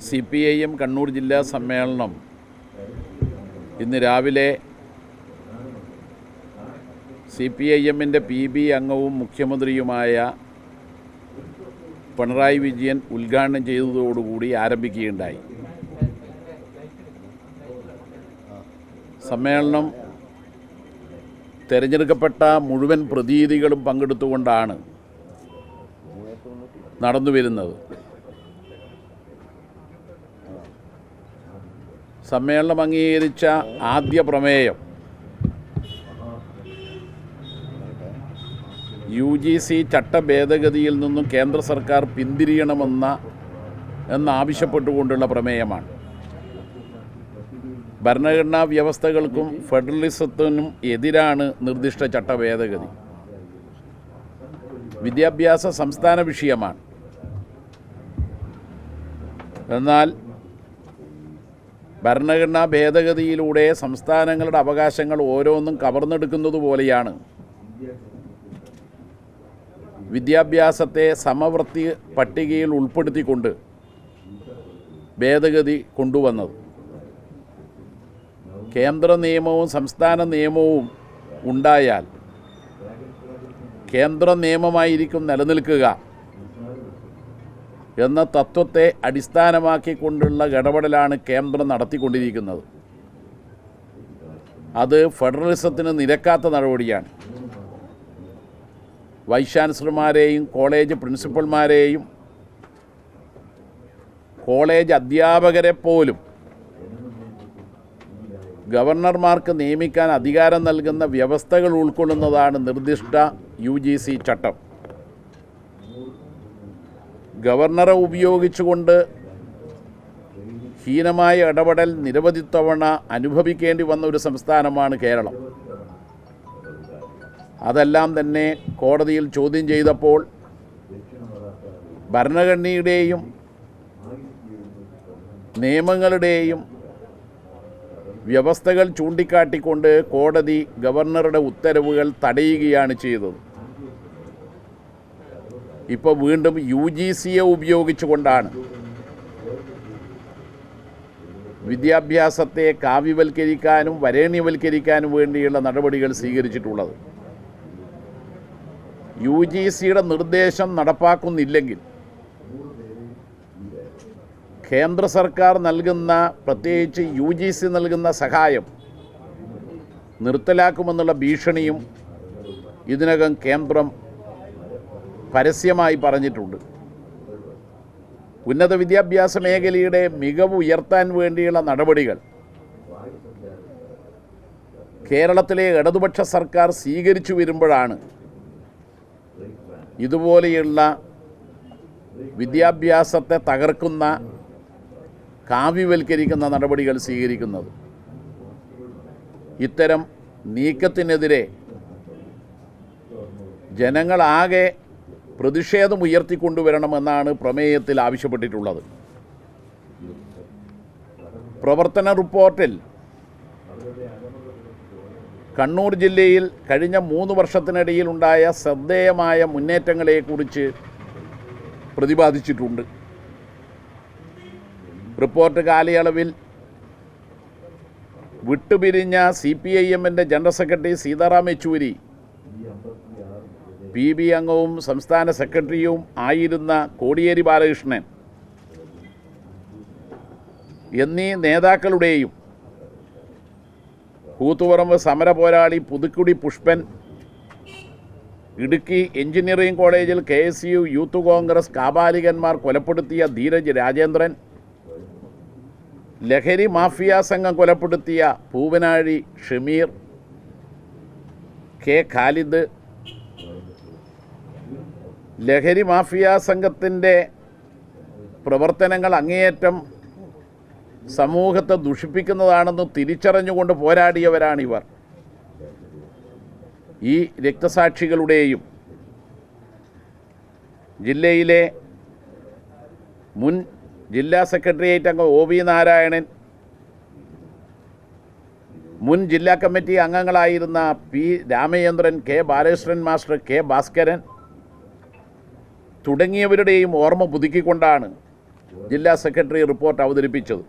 C P I M Kannur ജില്ലാ സമ്മേളനം ഇന്ന് രാവിലെ സി പി ഐ എമ്മിന്റെ പി ബി അംഗവും മുഖ്യമന്ത്രിയുമായ പിണറായി വിജയൻ ഉദ്ഘാടനം ചെയ്തതോടുകൂടി ആരംഭിക്കുകയുണ്ടായി. സമ്മേളനം തിരഞ്ഞെടുക്കപ്പെട്ട മുഴുവൻ പ്രതിനിധികളും പങ്കെടുത്തുകൊണ്ടാണ് നടന്നു വരുന്നത് സമ്മേളനം അംഗീകരിച്ച ആദ്യ പ്രമേയം. യു ജി സി ചട്ട ഭേദഗതിയിൽ നിന്നും കേന്ദ്ര സർക്കാർ പിന്തിരിയണമെന്ന എന്നാവശ്യപ്പെട്ടുകൊണ്ടുള്ള പ്രമേയമാണ്. ഭരണഘടനാ വ്യവസ്ഥകൾക്കും ഫെഡറലിസത്തിനും എതിരാണ് നിർദ്ദിഷ്ട ചട്ട ഭേദഗതി വിദ്യാഭ്യാസ സംസ്ഥാന വിഷയമാണ്. എന്നാൽ ഭരണഘടനാ ഭേദഗതിയിലൂടെ സംസ്ഥാനങ്ങളുടെ അവകാശങ്ങൾ ഓരോന്നും കവർന്നെടുക്കുന്നത് പോലെയാണ്. വിദ്യാഭ്യാസത്തെ സമവൃത്തി പട്ടികയിൽ ഉൾപ്പെടുത്തിക്കൊണ്ട് ഭേദഗതി കൊണ്ടുവന്നത്. കേന്ദ്ര നിയമവും സംസ്ഥാന നിയമവും ഉണ്ടായാൽ കേന്ദ്ര നിയമമായിരിക്കും നിലനിൽക്കുക. എന്ന തത്വത്തെ അടിസ്ഥാനമാക്കിക്കൊണ്ടുള്ള ഇടപെടലാണ് കേന്ദ്രം നടത്തിക്കൊണ്ടിരിക്കുന്നത്. അത് ഫെഡറലിസത്തിന് നിരക്കാത്ത നടപടിയാണ്. വൈസ് ചാൻസലർമാരെയും കോളേജ് പ്രിൻസിപ്പൽമാരെയും കോളേജ് അധ്യാപകരെ പോലും ഗവർണർമാർക്ക് നിയമിക്കാൻ അധികാരം നൽകുന്ന വ്യവസ്ഥകൾ ഉൾക്കൊള്ളുന്നതാണ് നിർദ്ദിഷ്ട യു ചട്ടം. ഗവർണറെ ഉപയോഗിച്ചുകൊണ്ട് ഹീനമായ ഇടപെടൽ നിരവധി തവണ അനുഭവിക്കേണ്ടി വന്ന ഒരു സംസ്ഥാനമാണ് കേരളം. അതെല്ലാം തന്നെ കോടതിയിൽ ചോദ്യം ചെയ്തപ്പോൾ ഭരണഘടനയുടെയും നിയമങ്ങളുടെയും വ്യവസ്ഥകൾ ചൂണ്ടിക്കാട്ടിക്കൊണ്ട് കോടതി ഗവർണറുടെ ഉത്തരവുകൾ തടയുകയാണ് ചെയ്തത്. ഇപ്പോൾ വീണ്ടും യു ജി സിയെ ഉപയോഗിച്ചുകൊണ്ടാണ്. വിദ്യാഭ്യാസത്തെ കാവ്യവൽക്കരിക്കാനും വരേണ്യവൽക്കരിക്കാനും വേണ്ടിയുള്ള നടപടികൾ സ്വീകരിച്ചിട്ടുള്ളത്. യു ജി സിയുടെ നിർദ്ദേശം നടപ്പാക്കുന്നില്ലെങ്കിൽ കേന്ദ്ര സർക്കാർ നൽകുന്ന പ്രത്യേകിച്ച് യു ജി സി നൽകുന്ന സഹായം നിർത്തലാക്കുമെന്നുള്ള ഭീഷണിയും ഇതിനകം കേന്ദ്രം പരസ്യമായി പറഞ്ഞിട്ടുണ്ട്. ഉന്നത വിദ്യാഭ്യാസ മേഖലയുടെ മികവ് ഉയർത്താൻ വേണ്ടിയുള്ള നടപടികൾ. കേരളത്തിലെ ഇടതുപക്ഷ സർക്കാർ സ്വീകരിച്ചു വരുമ്പോഴാണ് ഇതുപോലെയുള്ള വിദ്യാഭ്യാസത്തെ തകർക്കുന്ന കാവ്യവൽക്കരിക്കുന്ന നടപടികൾ സ്വീകരിക്കുന്നത്. ഇത്തരം നീക്കത്തിനെതിരെ ജനങ്ങളാകെ പ്രതിഷേധം ഉയർത്തിക്കൊണ്ടുവരണമെന്നാണ് പ്രമേയത്തിൽ ആവശ്യപ്പെട്ടിട്ടുള്ളത്. പ്രവർത്തന റിപ്പോർട്ടിൽ കണ്ണൂർ ജില്ലയിൽ കഴിഞ്ഞ മൂന്ന് വർഷത്തിനിടയിൽ ഉണ്ടായ ശ്രദ്ധേയമായ മുന്നേറ്റങ്ങളെക്കുറിച്ച് പ്രതിപാദിച്ചിട്ടുണ്ട്. റിപ്പോർട്ട് കാലയളവിൽ വിട്ടുപിരിഞ്ഞ സി പി ഐ എമ്മിന്റെ general secretary Sitaram Yechury P B അംഗവും സംസ്ഥാന സെക്രട്ടറിയും ആയിരുന്ന കോടിയേരി ബാലകൃഷ്ണൻ എന്നീ നേതാക്കളുടെയും കൂത്തുപറമ്പ് സമര പോരാളി പുതുക്കുടി പുഷ്പൻ ഇടുക്കി എഞ്ചിനീയറിംഗ് കോളേജിൽ K S U youth Congress കാബാലികന്മാർ കൊലപ്പെടുത്തിയ ധീരജ് രാജേന്ദ്രൻ ലഹരി മാഫിയ സംഘം കൊലപ്പെടുത്തിയ പൂവനാഴി ഷമീർ കെ ഖാലിദ് ലഹരി മാഫിയ സംഘത്തിന്റെ പ്രവർത്തനങ്ങൾ അങ്ങേയറ്റം സമൂഹത്തെ ദുഷിപ്പിക്കുന്നതാണെന്ന് തിരിച്ചറിഞ്ഞുകൊണ്ട് പോരാടിയവരാണിവർ. ഈ രക്തസാക്ഷികളുടെയും ജില്ലയിലെ മുൻ ജില്ലാ സെക്രട്ടേറിയറ്റ് അംഗം ഒ വി നാരായണൻ മുൻ ജില്ലാ committee അംഗങ്ങളായിരുന്ന P Ramachandran K Balakrishnan master K Bhaskaran തുടങ്ങിയവരുടെയും ഓർമ്മ പുതുക്കിക്കൊണ്ടാണ് ജില്ലാ സെക്രട്ടറി റിപ്പോർട്ട് അവതരിപ്പിച്ചത്.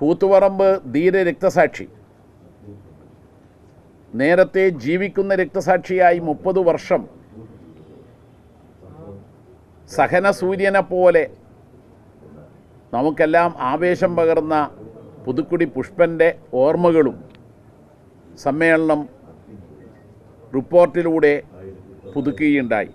കൂത്തുപറമ്പ് ധീര രക്തസാക്ഷി. നേരത്തെ ജീവിക്കുന്ന രക്തസാക്ഷിയായി മുപ്പത് വർഷം സഹന സൂര്യനെ പോലെ നമുക്കെല്ലാം ആവേശം പകർന്ന പുതുക്കുടി പുഷ്പന്റെ ഓർമ്മകളും സമ്മേളനം റിപ്പോർട്ടിലൂടെ പുതുക്കുകയുണ്ടായി.